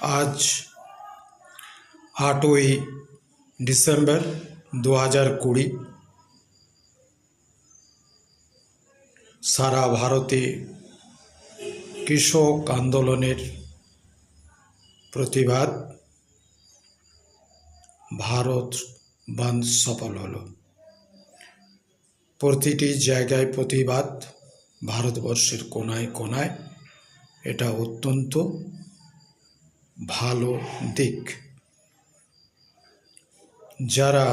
আজ আটই ডিসেম্বর দু হাজার কুড়ি। সারা ভারতে কৃষক আন্দোলনের প্রতিবাদ। ভারত বন্ধ সফল হলো। প্রতিটি জায়গায় প্রতিবাদ ভারতবর্ষের কোনায় কোনায়। এটা অত্যন্ত ভালো দিক। যারা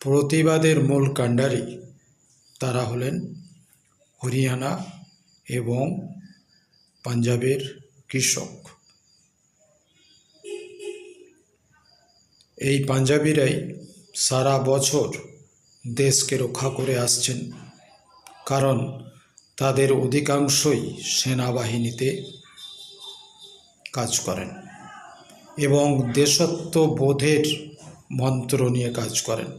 প্রতিবাদের মূল কাণ্ডারি, তারা হলেন হরিয়ানা এবং পাঞ্জাবের কৃষক। এই পাঞ্জাবিরাই সারা বছর দেশকে রক্ষা করে আসছেন, কারণ তাদের অধিকাংশই সেনাবাহিনীতে কাজ করেন এবং দেশত্ববোধের মন্ত্র নিয়ে কাজ করেন।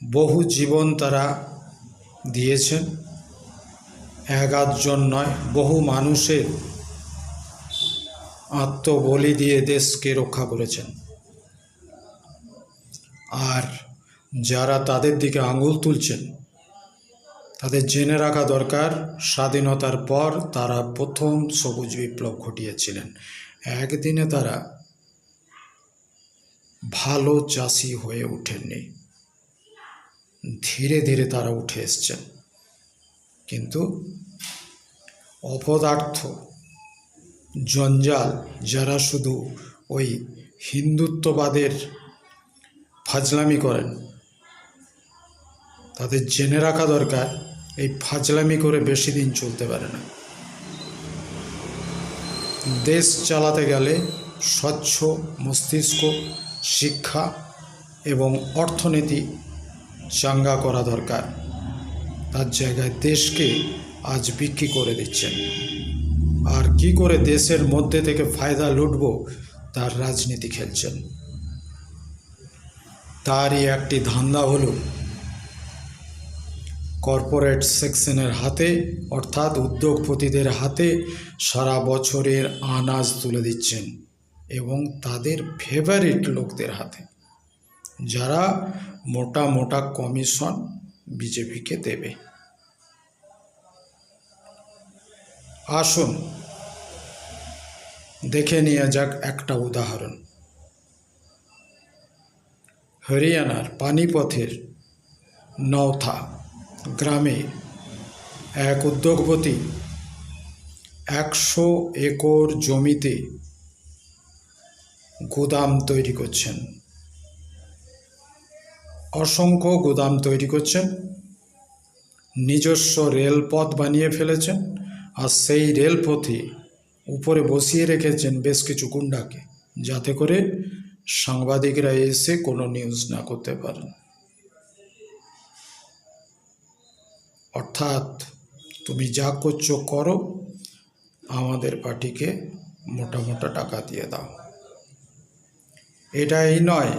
বহু জীবন তারা দিয়েছেন, এক আধজন নয়, বহু মানুষের আত্মবলি দিয়ে দেশকে রক্ষা করেছেন। আর যারা তাদের দিকে আঙুল তুলছেন তাদের জেনে রাখা দরকার, স্বাধীনতার পর তারা প্রথম সবুজ বিপ্লব ঘটিয়েছিলেন। একদিনে তারা ভালো চাষি হয়ে ওঠেননি। ধীরে ধীরে তারা উঠে এসছেন। কিন্তু অপদার্থ, জঞ্জাল, যারা শুধু ওই হিন্দুত্ববাদের ফাজলামি করেন, তাদের জেনে রাখা দরকার এই ফাজলামি করে বেশি দিন চলতে পারে না। দেশ চালাতে গেলে স্বচ্ছ মস্তিষ্ক, শিক্ষা এবং অর্থনীতি চাঙ্গা করা দরকার। তার জায়গায় দেশকে আজ বিক্রি করে দিচ্ছেন। আর কি করে দেশের মধ্যে থেকে ফায়দা লুটব, তার রাজনীতি খেলছেন। তারই একটি ধান্দা হলো কর্পোরেট সেকশনের হাতে, অর্থাৎ উদ্যোগপতিদের হাতে সারা বছরের আনাজ তুলে দিচ্ছেন এবং তাদের ফেভারিট লোকদের হাতে, যারা মোটা মোটা কমিশন বিজেপিকে দেবে। আসুন, দেখে নেওয়া যাক একটা উদাহরণ। হরিয়ানার পানিপথের নওথা। গ্রামে এক উদ্যোগপতি একশো একর জমিতে গুদাম তৈরি করছেন। অসংখ্য গুদাম তৈরি করছেন। নিজস্ব রেলপথ বানিয়ে ফেলেছেন আর সেই রেলপথে উপরে বসিয়ে রেখেছেন বেশ কিছু গুন্ডাকে, যাতে করে সাংবাদিকরা এসে কোনো নিউজ না করতে পারেন। অর্থাৎ তুমি যা করছ করো, আমাদের পার্টিকে মোটা মোটা টাকা দিয়ে দাও। এটাই নয়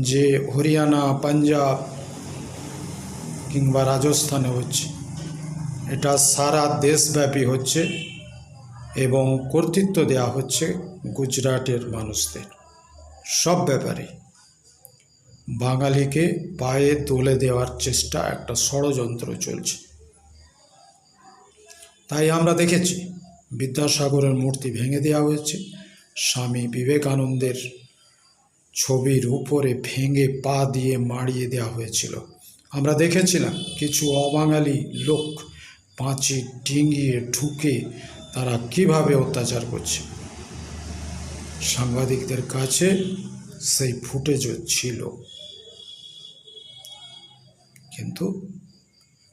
যে হরিয়ানা, পাঞ্জাব কিংবা রাজস্থানে হচ্ছে। এটা সারা দেশব্যাপী হচ্ছে এবং কর্তৃত্ব দেওয়া হচ্ছে গুজরাটের মানুষদের। সব ব্যাপারে বাঙালিকে পায়ে তুলে দেওয়ার চেষ্টা একটা ষড়যন্ত্র চলছে। তাই আমরা দেখেছি, বিদ্যাসাগরের মূর্তি ভেঙে দেওয়া হয়েছে। স্বামী বিবেকানন্দের ছবির উপরে ভেঙে পা দিয়ে মাড়িয়ে দেওয়া হয়েছিল। আমরা দেখেছিলাম কিছু অবাঙালি লোক পাঁচি ডিঙিয়ে ঢুকে তারা কীভাবে অত্যাচার করছে। সাংবাদিকদের কাছে সেই ফুটেজও ছিল। কিন্তু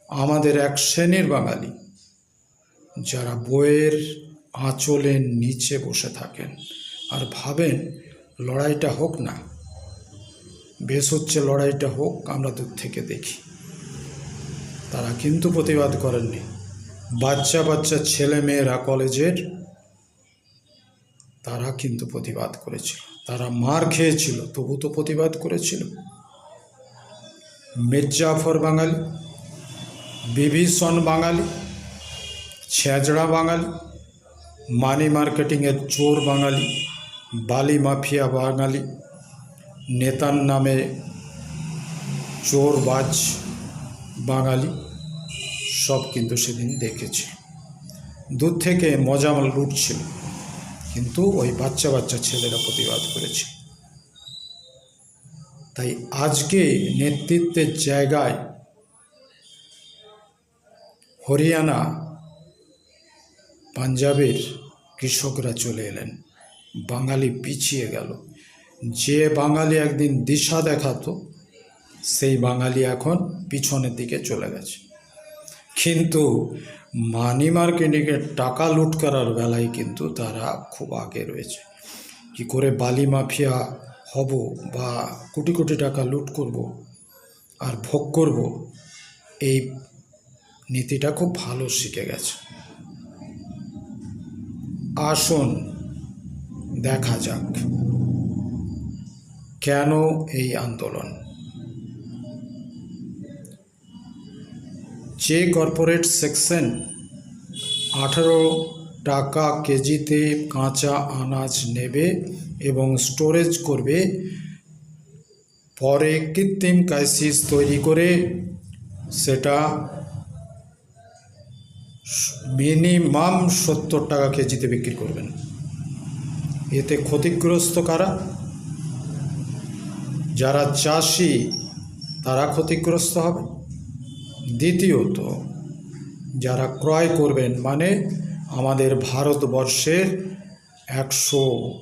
আমাদের এক শ্রেণির বাঙালি যারা বইয়ের আঁচলের নিচে বসে থাকেন আর ভাবেন লড়াইটা হোক না, বেশ হচ্ছে লড়াইটা হোক, আমরা দূর থেকে দেখি। তারা কিন্তু প্রতিবাদ করেননি। বাচ্চা বাচ্চা ছেলে মেয়েরা কলেজের, তারা কিন্তু প্রতিবাদ করেছিল। তারা মার খেয়েছিল, তবু তো প্রতিবাদ করেছিল। মির্জাফর বাঙালি, বিভীষণ বাঙালি ছেঁচড়া বাঙালি মানি মার্কেটিংয়ের চোর বাঙালি, বালি মাফিয়া বাঙালি, নেতার নামে চোরবাজ বাঙালি, সব কিন্তু সেদিন দেখেছে। দূর থেকে মজা লুটছিল, কিন্তু ওই বাচ্চা বাচ্চা ছেলেরা প্রতিবাদ করেছে। তাই আজকে নেতৃত্বের জায়গায় হরিয়ানা পাঞ্জাবের কৃষকরা চলে এলেন। বাঙালি পিছিয়ে গেল। যে বাঙালি একদিন দিশা দেখাতো, সেই বাঙালি এখন পিছনের দিকে চলে গেছে। কিন্তু মানি মার্কেটিংয়ের টাকা লুট করার বেলায় কিন্তু তারা খুব আগে রয়েছে। কি করে বালি মাফিয়া হব বা কোটি কোটি টাকা লুট করব আর ভোগ করব, এই নীতিটা খুব ভালো শিখে গেছে। আসুন, দেখা যাক। কেন এই আন্দোলন? যে কর্পোরেট সেকশন আঠারো টাকা কেজিতে কাঁচা আনাজ নেবে এবং স্টোরেজ করবে, পরে কৃত্রিম ক্রাইসিস তৈরি করে সেটা মিনিমাম সত্তর টাকা কেজিতে বিক্রি করবেন। এতে ক্ষতিগ্রস্ত কারা? যারা চাষি, তারা ক্ষতিগ্রস্ত হবে। দ্বিতীয়ত, যারা ক্রয় করবেন মানে আমাদের ভারতবর্ষের একশো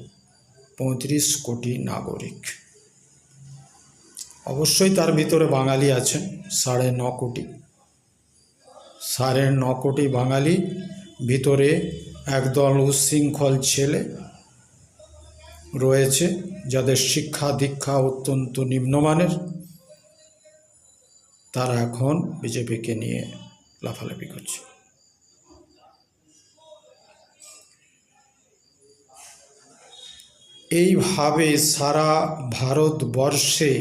পঁয়ত্রিশ কোটি নাগরিক। অবশ্যই তার ভিতরে বাঙালি আছেন, সাড়ে ন কোটি। সাড়ে ন কোটি বাঙালি ভিতরে একদল উচ্ছৃঙ্খল ছেলে রয়েছে যাদের শিক্ষা দীক্ষা অত্যন্ত নিম্নমানের। তারা এখন বিজেপিকে নিয়ে লাফালাফি করছে। এইভাবে সারা ভারতবর্ষে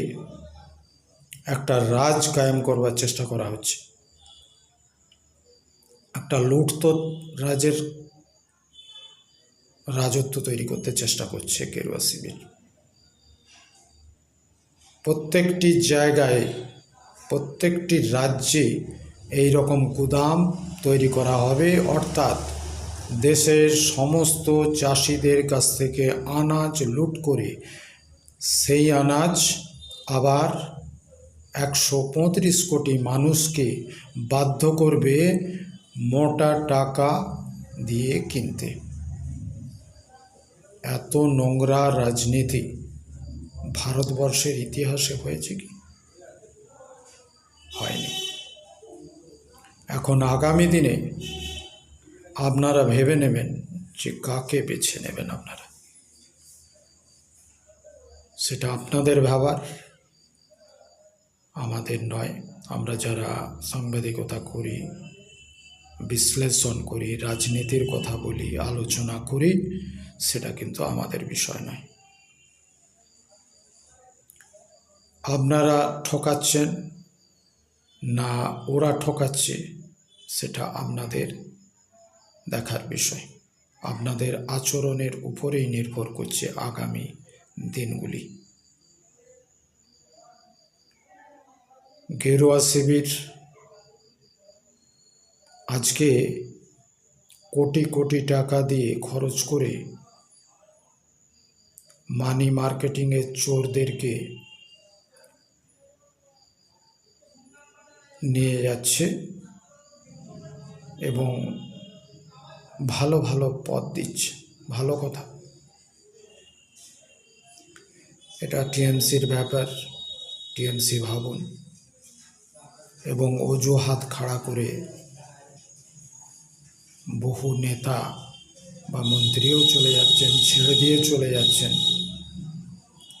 একটা রাজ কায়েম করবার চেষ্টা করা হচ্ছে। একটা লুটত রাজের রাজত্ব তৈরি করতে চেষ্টা করছে গেরুয়া শিবির প্রত্যেকটি জায়গায়, প্রত্যেকটি রাজ্যে এই রকম গুদাম তৈরি করা হবে। অর্থাৎ দেশের সমস্ত চাষিদের কাছ থেকে আনাজ লুট করে সেই আনাজ আবার একশো পঁয়ত্রিশ কোটি মানুষকে বাধ্য করবে মোটা টাকা দিয়ে কিনতে। এত নোংরা রাজনীতি ভারতবর্ষের ইতিহাসে হয়েছে কি? হয়নি। এখন আগামী দিনে আপনারা ভেবে নেবেন যে কাকে বেছে নেবেন আপনারা। সেটা আপনাদের ভাবার, আমাদের নয়। আমরা যারা সাংবাদিকতা করি বিশ্লেষণ করি, রাজনীতির কথা বলি, আলোচনা করি, সেটা কিন্তু আমাদের বিষয় নয়। আপনারা ঠকাচ্ছেন না ওরা ঠকাচ্ছে, সেটা আপনাদের দেখার বিষয়। আপনাদের আচরণের উপরেই নির্ভর করছে আগামী দিনগুলি। গেরুয়া শিবির আজকে কোটি কোটি টাকা দিয়ে খরচ করে মানি মার্কেটিংয়ের চোরদেরকে নিয়ে যাচ্ছে এবং ভালো ভালো পদ দিচ্ছে। ভালো কথা। এটা টিএমসির ব্যাপার টিএমসি ভাবুন এবং অজুহাত খাড়া করে বহু নেতা বা মন্ত্রীও চলে যাচ্ছেন, ছেড়ে দিয়ে চলে যাচ্ছেন।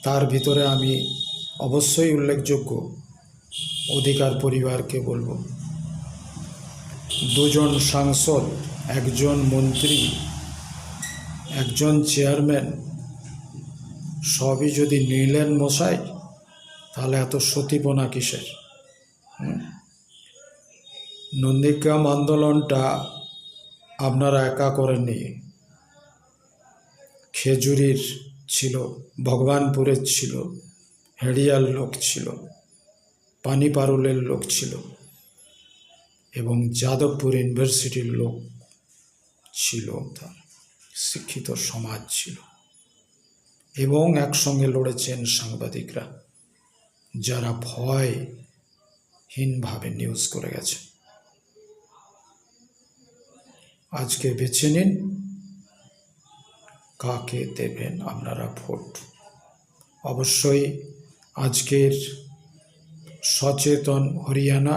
তার ভিতরে আমি অবশ্যই উল্লেখযোগ্য অধিকার পরিবারকে বলব। দুজন সাংসদ, একজন মন্ত্রী, একজন চেয়ারম্যান, সবই যদি নিলেন মশাই, তাহলে এত সতীপনা কিসের? নন্দীগ্রাম আন্দোলনটা আপনারা একা করেননি। খেজুরির ছিল, ভগবানপুরের ছিল হেডিয়ার লোক ছিল, পানিপারুলের লোক ছিল এবং যাদবপুর ইউনিভার্সিটির লোক ছিল তার, শিক্ষিত সমাজ ছিল এবং একসঙ্গে লড়েছেন সাংবাদিকরা যারা ভয়হীনভাবে নিউজ করে গেছে। আজকে বেছে নিন। কাকে দেবেন আপনারা ভোট? অবশ্যই আজকের সচেতন হরিয়ানা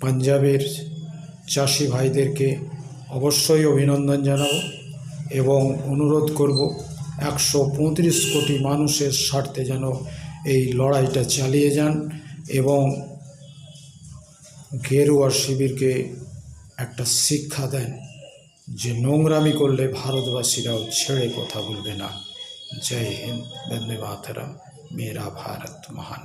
পাঞ্জাবের চাষি ভাইদেরকে অবশ্যই অভিনন্দন জানাব এবং অনুরোধ করব একশো পঁয়ত্রিশ কোটি মানুষের স্বার্থে যেন এই লড়াইটা চালিয়ে যান এবং গেরুয়া শিবিরকে একটা শিক্ষা দেন যে নোংরামি করলে ভারতবাসীরাও ছেড়ে কথা বলবে না। জয় হিন্দ, বন্দে মাতরম, মেরা ভারত মহান।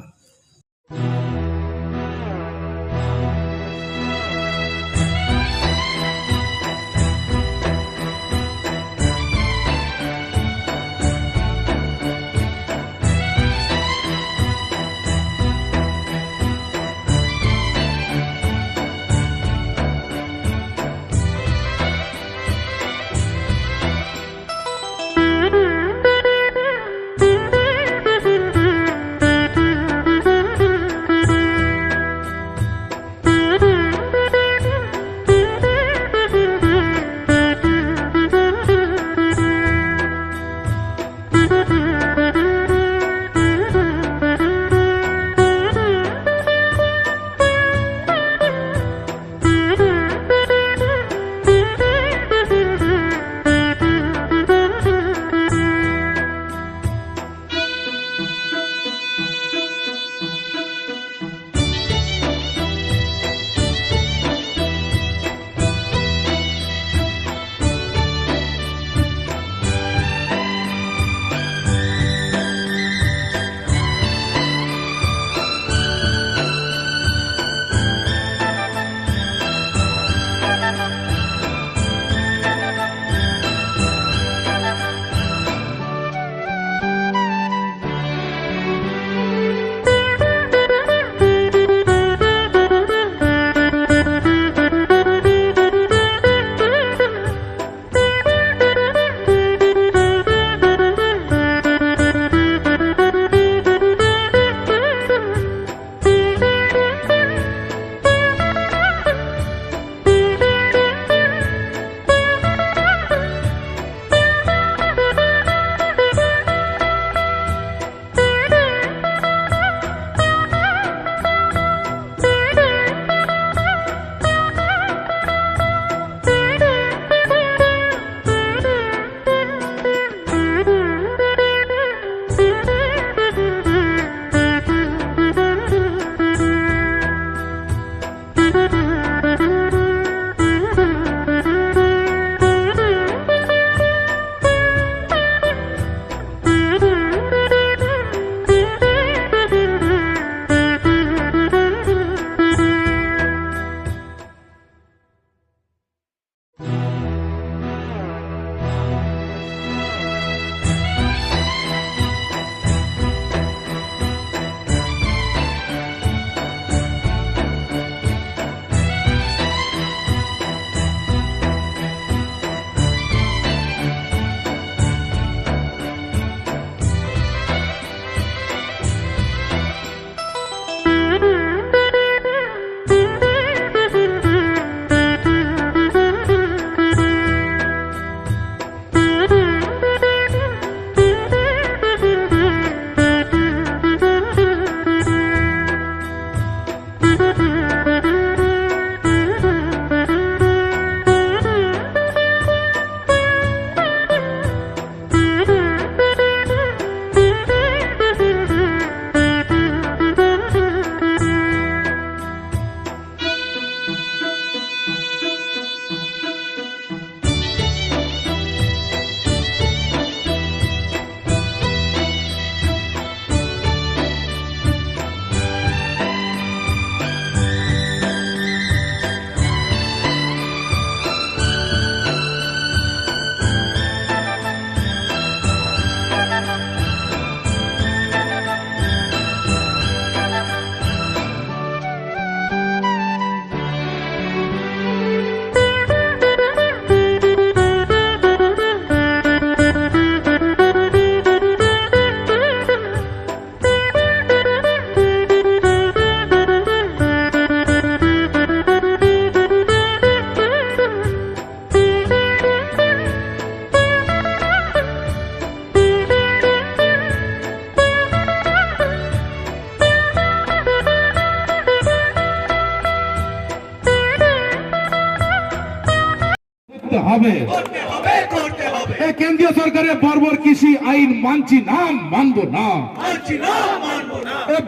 আইন মানছি না মানবো না।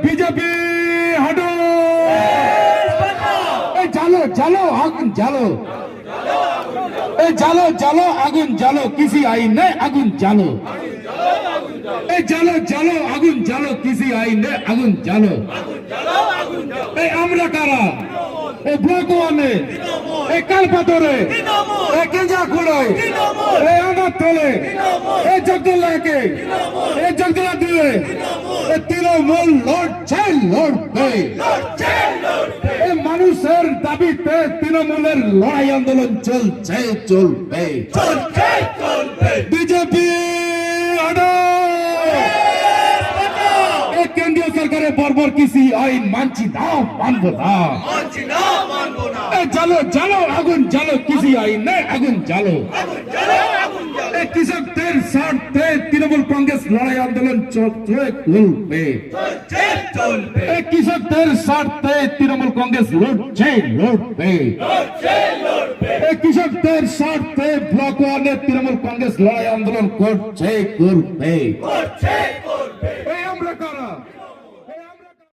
বিজেপি হাঁটো। জালো জালো আগুন জালো এই জালো জালো আগুন জালো কৃষি আইন নেই আগুন জালো এই জালো জালো আগুন জালো কৃষি আইন নেই আগুন জালো এই আমরা কারা? এই ব্লক ওয়ানে। এই কালপাতরে এই কেজা খোড়ায়? এই তলে। এই জগদুল্লাহকে এই জগদুল্লাহ দিয়ে। এই তৃণমূল লড়ছে লড়বে। এই মানুষের দাবিতে তৃণমূলের লড়াই আন্দোলন চলছে চলবে। চলছে চলবে। বিজেপি! সরকারের বর্বর কৃষি আইন মানছি না মানবো না। মানছি না মানবো না। এই জালো জালো আগুন জালো কৃষি আইন নেই আগুন জ্বালো এই কৃষকদের স্বার্থে তৃণমূল কংগ্রেস লড়াই আন্দোলন চলবে। কৃষকদের স্বার্থে তৃণমূল কংগ্রেস লড়ছে লড়বে। কৃষকদের স্বার্থে ব্লক ওয়ানে তৃণমূল কংগ্রেস লড়াই আন্দোলন করছে করবে। করছে